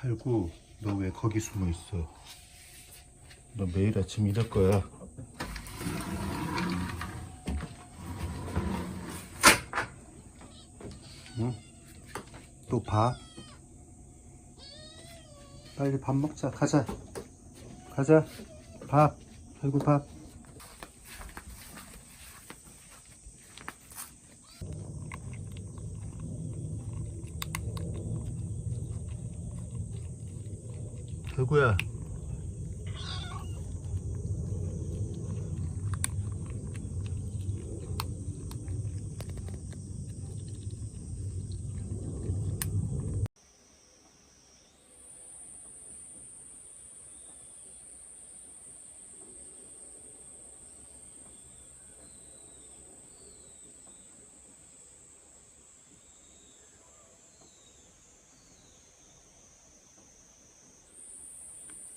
살구 너 왜 거기 숨어 있어? 너 매일 아침 이럴 거야. 응? 또 밥? 빨리 밥 먹자. 가자. 가자. 밥. 살구 밥. 살구야.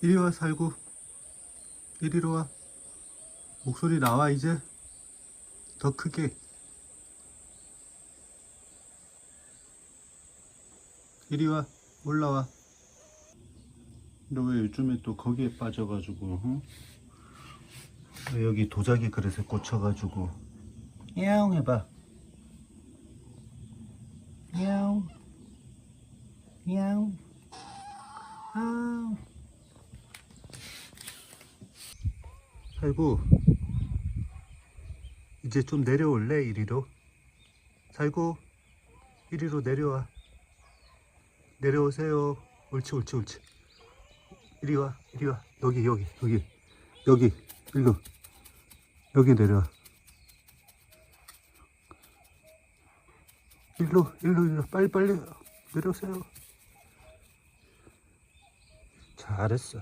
이리 와 살구. 이리로 와. 목소리 나와 이제. 더 크게. 이리 와 올라와. 너왜 요즘에 또 거기에 빠져가지고 응? 왜 여기 도자기 그릇에 꽂혀가지고. 야옹 해봐. 야옹. 야옹. 아우 살구 이제 좀 내려올래 이리로? 살구 이리로 내려와. 내려오세요. 옳지 옳지 옳지. 이리 와 이리 와. 여기 여기 여기. 여기 일로. 여기 내려와. 일로 일로 일로. 빨리 빨리 내려오세요. 잘했어.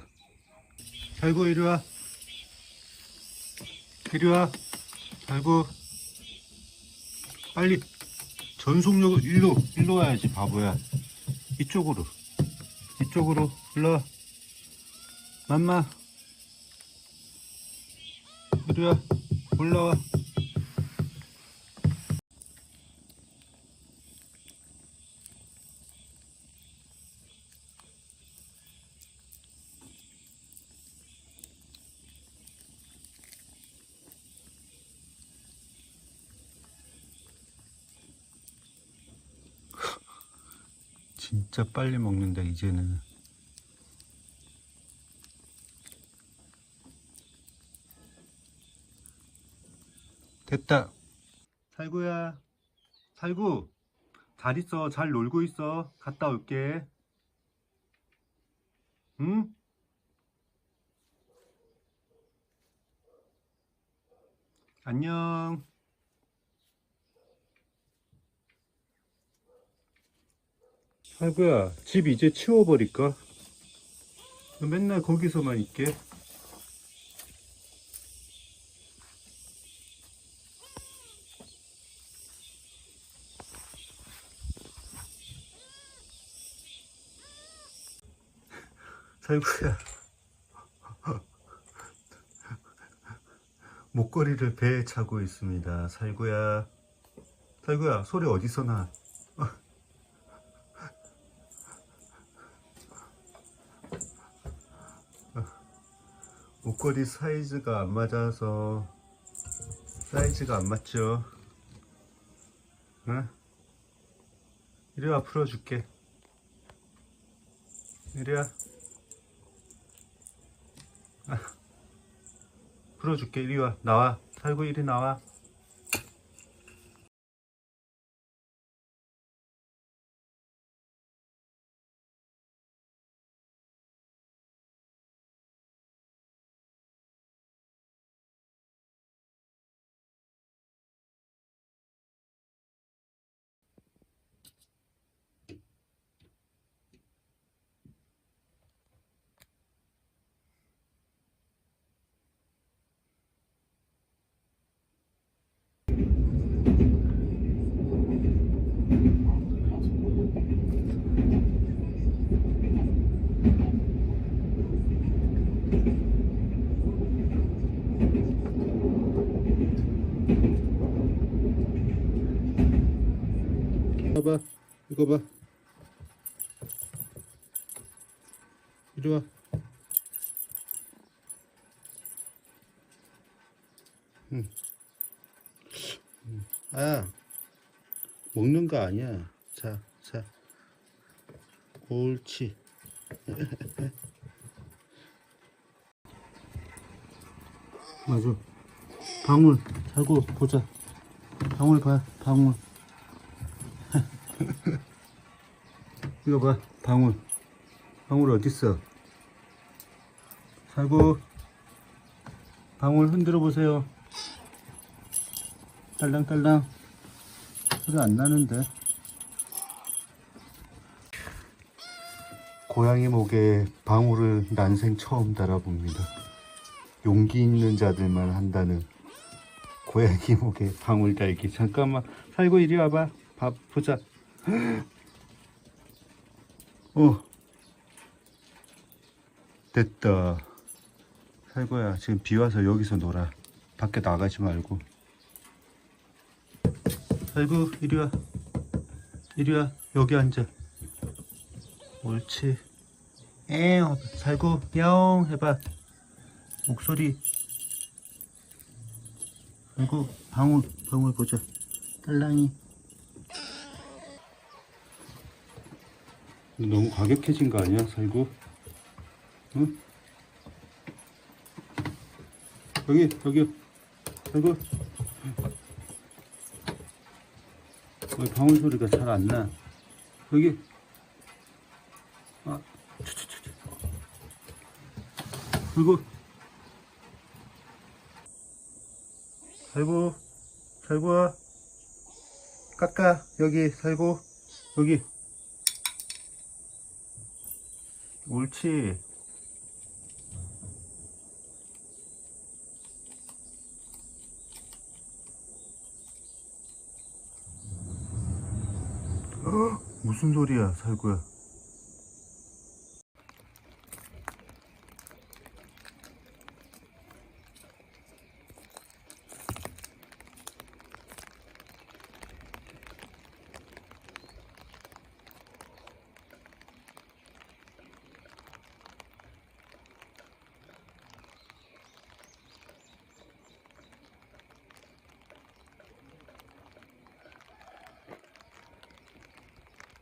살구 이리 와 이리 와. 아이고. 빨리 전속력을 일로 일로 와야지 바보야. 이쪽으로. 이쪽으로 일로 와. 맘마. 이리 와. 올라와. 진짜 빨리 먹는다 이제는. 됐다. 살구야. 살구. 잘 있어. 잘 놀고 있어. 갔다 올게. 응? 안녕. 살구야, 집 이제 치워버릴까? 너 맨날 거기서만 있게. 살구야. 목걸이를 배에 차고 있습니다. 살구야. 살구야, 소리 어디서 나? 목걸이 사이즈가 안 맞아서 사이즈가 안 맞죠? 응? 이리 와 풀어줄게. 이리 와. 아, 풀어줄게. 이리 와. 나와. 살고 이리 나와 봐봐 이거 봐 이리 와. 응. 응. 아, 먹는 거 아니야. 자, 자. 옳지. 맞아. 방울 자고 보자. 방울 봐, 방울. 이거 봐, 방울. 방울 어딨어? 살고 방울 흔들어 보세요. 딸랑딸랑 소리 안 나는데. 고양이 목에 방울을 난생 처음 달아봅니다. 용기 있는 자들만 한다는 고양이 목에 방울 달기. 잠깐만, 살고 이리 와봐. 밥 보자. 어, 됐다. 살고야, 지금 비 와서 여기서 놀아. 밖에 나가지 말고. 살고, 이리 와. 이리 와. 여기 앉아. 옳지. 에어, 살고, 야옹 해봐. 목소리. 살고, 방울, 방울 보자. 딸랑이. 너무 과격해진 거 아니야, 살고? 응? 여기, 여기, 살고. 왜 방울 소리가 잘 안 나? 여기. 아, 추추추추. 살고 살고 와 깎아 여기 살고 여기 옳지. 헉, 무슨 소리야 살구야